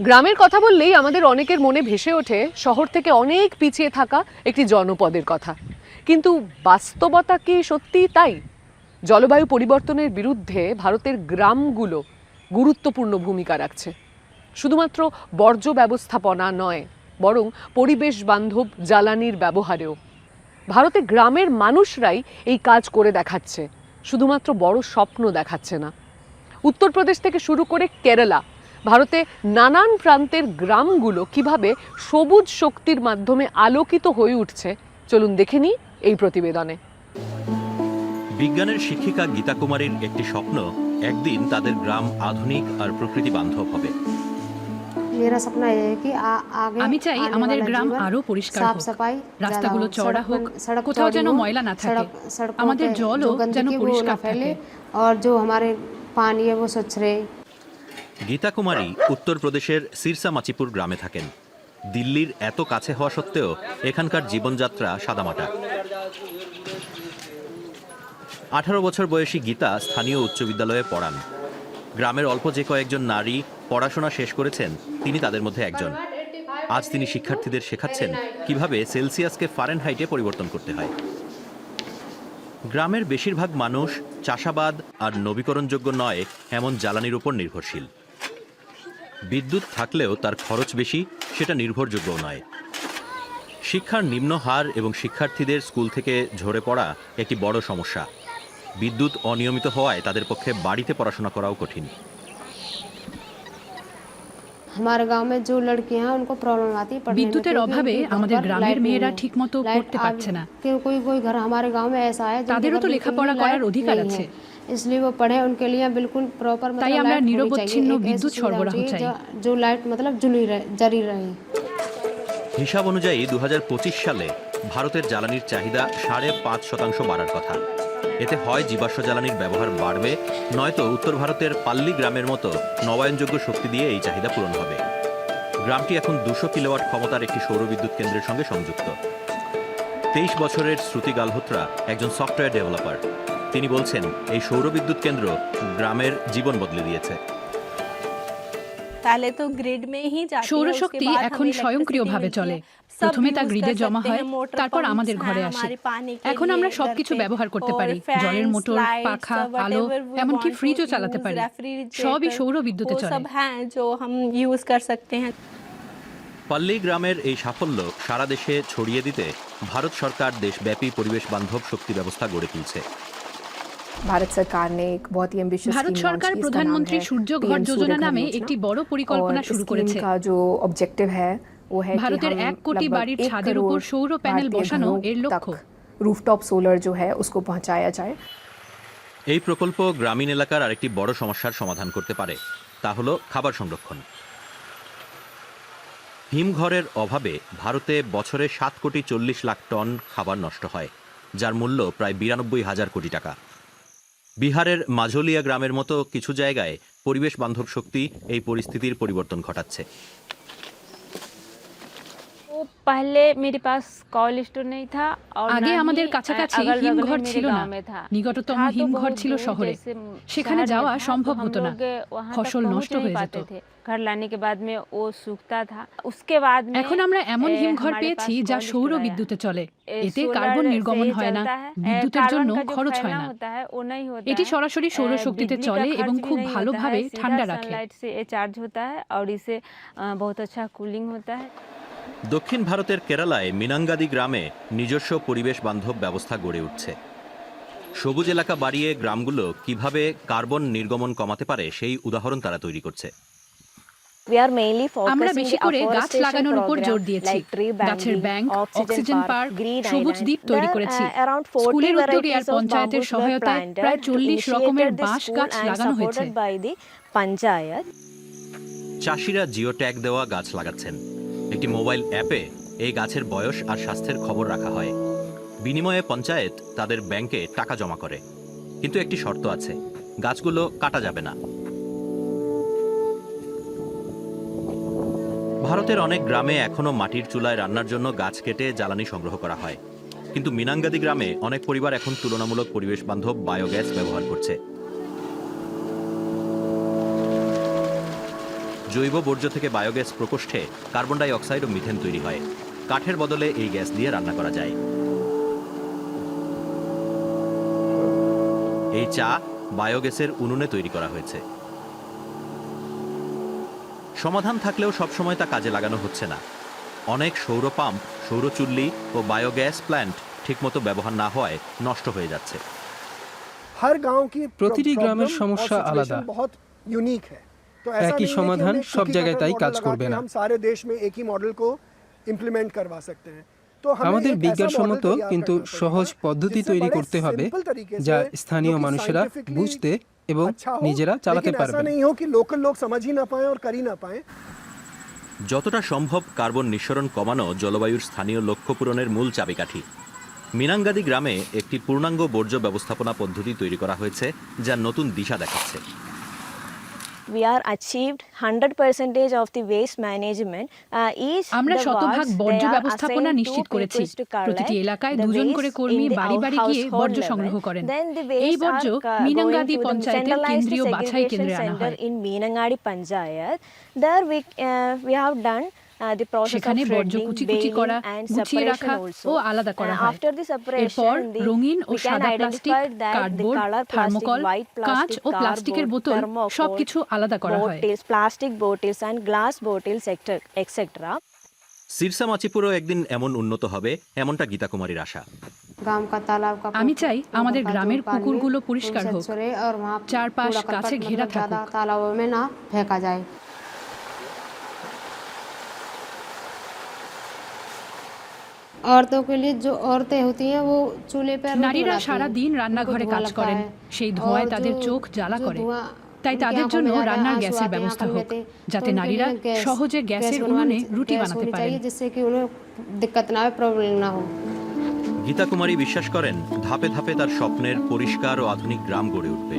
গ্রামের কথা বললেই আমাদের অনেকের মনে ভেসে ওঠে, শহর থেকে অনেক পিছিয়ে থাকা একটি জনপদের কথা। কিন্তু বাস্তবতা কি সত্যিই তাই? জলবায়ু পরিবর্তনের বিরুদ্ধে ভারতের গ্রামগুলো গুরুত্বপূর্ণ ভূমিকা রাখছে। শুধুমাত্র বর্জ্য ব্যবস্থাপনা নয়, বরং পরিবেশ বান্ধব জ্বালানির ব্যবহারেও। ভারতে গ্রামের মানুষরাই এই কাজ করে দেখাচ্ছে, শুধুমাত্র বড় স্বপ্ন দেখাচ্ছে না। উত্তরপ্রদেশ থেকে শুরু করে কেরালা ভারতে নানান প্রান্তের গ্রামগুলো কীভাবে সবুজ শক্তির মাধ্যমে আলোকিত হয়ে উঠছে চলুন দেখে নিই এই প্রতিবেদনে। বিজ্ঞানের শিক্ষিকা গীতা কুমারীর একটি স্বপ্ন একদিন তাদের গ্রাম আধুনিক আর প্রকৃতি বান্ধব হবে। আমি চাই আমাদের গ্রাম আরও পরিষ্কার রাস্তাগুলো হোক কোথাও যেন ময়লা না থাকে। আমাদের জলও যেন পরিষ্কার আর যে আমাদের পানি স্বচ্ছ গীতা কুমারী উত্তরপ্রদেশের সিরসা মাচিপুর গ্রামে থাকেন। দিল্লির এত কাছে হওয়া সত্ত্বেও এখানকার জীবনযাত্রা সাদামাটা। আঠারো বছর বয়সী গীতা স্থানীয় উচ্চ বিদ্যালয়ে পড়ান। গ্রামের অল্প যে কয়েকজন নারী পড়াশোনা শেষ করেছেন, তিনি তাদের মধ্যে একজন। আজ তিনি শিক্ষার্থীদের শেখাচ্ছেন কীভাবে সেলসিয়াসকে ফারেনহাইটে পরিবর্তন করতে হয়। গ্রামের বেশিরভাগ মানুষ চাষাবাদ আর নবীকরণযোগ্য নয়, এমন জ্বালানির উপর নির্ভরশীল। বিদ্যুৎ থাকলেও তার খরচ বেশি সেটা নির্ভরযোগ্য নয়। শিক্ষার নিম্ন হার এবং শিক্ষার্থীদের স্কুল থেকে ঝরে পড়া একটি বড় সমস্যা। বিদ্যুৎ অনিয়মিত হওয়ায় তাদের পক্ষে বাড়িতে পড়াশোনা করাও কঠিন। বিদ্যুতের অভাবে আমাদের গ্রামের মেয়েরা ঠিকমতো পড়তে পারছে না। তাদেরও তো লেখাপড়া করার অধিকার আছে। है। इसलिए वो पढ़े उनके लिए बिल्कुल प्रॉपर তাই मतलब আমরা लाइट होनी নিরবচ্ছিন্ন चाहिए। एक ऐसी বিদ্যুৎ सुविधा সরবরাহ चाहिए চাই। जो- जो लाइट मतलब जुली रहे जरी रहे হিসাব অনুযায়ী দু সালে ভারতের জ্বালানির চাহিদা সাড়ে পাঁচ শতাংশ বাড়ার কথা এতে হয় জীবাশ্ম জ্বালানির ব্যবহার বাড়বে নয়তো উত্তর ভারতের পাল্লি গ্রামের মতো নবায়নযোগ্য শক্তি দিয়ে এই চাহিদা পূরণ হবে গ্রামটি এখন দুশো কিলোওয়াট ক্ষমতার একটি সৌরবিদ্যুৎ কেন্দ্রের সঙ্গে সংযুক্ত তেইশ বছরের শ্রুতি গালহোত্রা একজন সফটওয়্যার ডেভেলপার তিনি বলছেন এই সৌরবিদ্যুৎ কেন্দ্র গ্রামের জীবন বদলে দিয়েছে। সৌরশক্তি এখন স্বয়ংক্রিয়ভাবে চলে। প্রথমে তা গ্রিডে জমা হয় তারপর আমাদের ঘরে আসে। এখন আমরা সবকিছু ব্যবহার করতে পারি। জলের মোটর পাখা আলো এমনকি ফ্রিজও চালাতে পারি। সবই সৌর বিদ্যুতে চলে। পাল্লি গ্রামের এই সাফল্য সারা দেশে ছড়িয়ে দিতে ভারত সরকার দেশব্যাপী পরিবেশ বান্ধব শক্তি ব্যবস্থা গড়ে তুলছে। भारत सरकार ने एक बहुत ही एम्बिशियस ভারত সরকার প্রধানমন্ত্রী সূর্য ঘর যোজনা নামে একটি বড় পরিকল্পনা শুরু করেছে का जो ऑब्जेक्टिव है वो है ভারতের कि हम এক কোটি लगभग বাড়ির एक ছাদের करोड़ উপর সৌর প্যানেল भारतीय বসানো घरों এর লক্ষ্য। तक रूफटॉप सोलर जो है उसको पहुंचाया जाए এই প্রকল্প গ্রামীণ এলাকার আরেকটি বড় সমস্যার সমাধান করতে পারে তা হলো খাবার সংরক্ষণ হিমঘরের অভাবে ভারতে বছরে সাত কোটি চল্লিশ লাখ টন খাবার নষ্ট হয় যার মূল্য প্রায় বিরানব্বই হাজার কোটি টাকা বিহারের মাঝলিয়া গ্রামের মতো কিছু জায়গায় পরিবেশ বান্ধব শক্তি এই পরিস্থিতির পরিবর্তন ঘটাচ্ছে। पहले मेरे पास कॉल स्टोर नहीं था और আগে ना আমাদের ही, কাছাকাছি अगल-बगल में হিমঘর मेरे ছিল না गाँव में था। নিকটতম था तो হিমঘর बहुत ছিল दूर, শহরে जैसे সেখানে शहर में যাওয়া था, तो সম্ভব हम হতো না लोग वहाँ तक ফসল पहुँच নষ্ট नहीं হয়ে पाते যেত थे घर लाने के बाद में वो सूखता था उसके बाद में এখন আমরা এমন ए, হিমঘর हमारे পেয়েছি पास যা cold সৌর store आया। বিদ্যুতে চলে ए, এতে solar কার্বন से নির্গমন হয় না चलता है। ए, বিদ্যুতের कार्बन জন্য का जो খরচ হয় फैलना না होता है, वो नहीं होता এটি है। সরাসরি ए, সৌরশক্তিতে बिजली का চলে এবং खर्च भी খুব नहीं होता ভালোভাবে है, सीधा ঠান্ডা রাখে सनलाइट से ये चार्ज होता है और इससे अ, बहुत अच्छा कूलिंग होता है দক্ষিণ ভারতের কেরালায় মিনাঙ্গাদি গ্রামে নিজস্ব পরিবেশ বান্ধব ব্যবস্থা গড়ে উঠছে। সবুজ এলাকা বাড়িয়ে গ্রামগুলো কীভাবে কার্বন নির্গমন কমাতে পারে সেই উদাহরণ তারা তৈরি করছে। আমরা বেশি করে গাছ লাগানোর উপর জোর দিয়েছি। গাছের ব্যাংক অক্সিজেন পার্ক সবুজ দ্বীপ তৈরি করেছি। স্কুলের উদ্যোগে আর পঞ্চায়েতের সহায়তায় প্রায় চল্লিশ রকমের বাঁশ গাছ লাগানো হয়েছে। চাষিরা জিও ট্যাগ দেওয়া গাছ লাগাচ্ছেন। একটি মোবাইল অ্যাপে এই গাছের বয়স আর স্বাস্থ্যের খবর রাখা হয়। বিনিময়ে পঞ্চায়েত তাদের ব্যাংকে টাকা জমা করে। কিন্তু একটি শর্ত আছে, গাছগুলো কাটা যাবে না। ভারতের অনেক গ্রামে এখনও মাটির চুলায় রান্নার জন্য গাছ কেটে জ্বালানি সংগ্রহ করা হয়। কিন্তু মিনাঙ্গাদি গ্রামে অনেক পরিবার এখন তুলনামূলক পরিবেশ বান্ধব বায়োগ্যাস ব্যবহার করছে। জৈব বর্জ্য থেকে বায়োগ্যাস প্রকোষ্ঠে কার্বন ডাই অক্সাইড ও মিথেন তৈরি হয়। কাঠের বদলে এই গ্যাস দিয়ে রান্না করা যায়। এই চা বায়োগ্যাসের উনুনে তৈরি করা হয়েছে। সমাধান থাকলেও সবসময় তা কাজে লাগানো হচ্ছে না। অনেক সৌর পাম্প সৌরচুল্লি ও বায়োগ্যাস প্ল্যান্ট ঠিকমতো ব্যবহার না হওয়ায় নষ্ট হয়ে যাচ্ছে। প্রতিটি গ্রামের সমস্যা আলাদা। একই সমাধান সব জায়গায় তাই কাজ করবে না। আমাদের বিজ্ঞানসম্মত কিন্তু সহজ পদ্ধতি তৈরি করতে হবে যা স্থানীয় মানুষেরা বুঝতে এবং নিজেরা চালাতে পারবে। যতটা সম্ভব কার্বন নিঃসরণ কমানো জলবায়ুর স্থানীয় লক্ষ্য পূরণের মূল চাবিকাঠি। মিনাঙ্গাদি গ্রামে একটি পূর্ণাঙ্গ বর্জ্য ব্যবস্থাপনা পদ্ধতি তৈরি করা হয়েছে যা নতুন দিশা দেখাচ্ছে। আমরা শতভাগ বর্জ্য ব্যবস্থাপনা নিশ্চিত করেছি প্রতিটি এলাকায় দুজন করে কর্মী বাড়ি বাড়ি গিয়ে বর্জ্য. সংগ্রহ করেন এই বর্জ্য uh, মিনাঙ্গাদি পঞ্চায়েতের কেন্দ্রীয় বাছাই কেন্দ্রে আনা হয় সেখানে বর্জ্য কুচি কুচি করা গুছিয়ে রাখা ও আলাদা করা হয়। এরপর রঙিন ও সাদা প্লাস্টিক কার্ডবোর্ড থার্মোকল কাঁচ ও প্লাস্টিকের বোতল সবকিছু আলাদা করা হয়। Plastic bottles and glass bottles etcetera Sirsa একদিন এমন উন্নত হবে এমনটা গীতা কুমারীর আশা আমি চাই আমাদের গ্রামের পুকুরগুলো পরিষ্কার হোক। চারপাশ কাছে ঘেরা থাকুক। औरतों के लिए जो औरतें होती हैं वो चूल्हे पर रोटी নারীরা बनाती সারা हैं। দিন उनको রান্নাঘরে धुआं কাজ लगता করেন है। সেই ধোঁয়ায় और তাদের जो- চোখ জ্বালা जो করে धुआं তাই उनकी তাদের आंखों জন্য में जाता है, রান্নার आंसू গ্যাসের आते हैं ব্যবস্থা आंखों में হোক ते- तो যাতে उनके নারীরা लिए गैस- সহজে गैस গ্যাসের बनवानी উনুনে चाहिए- রুটি गैस বানাতে होनी পারেন चाहिए जिससे कि उन्हें दिक्कत ना हो प्रॉब्लम ना हो গীতা কুমারী বিশ্বাস করেন ধাপে ধাপে তার স্বপ্নের পরিষ্কার ও আধুনিক গ্রাম গড়ে উঠবে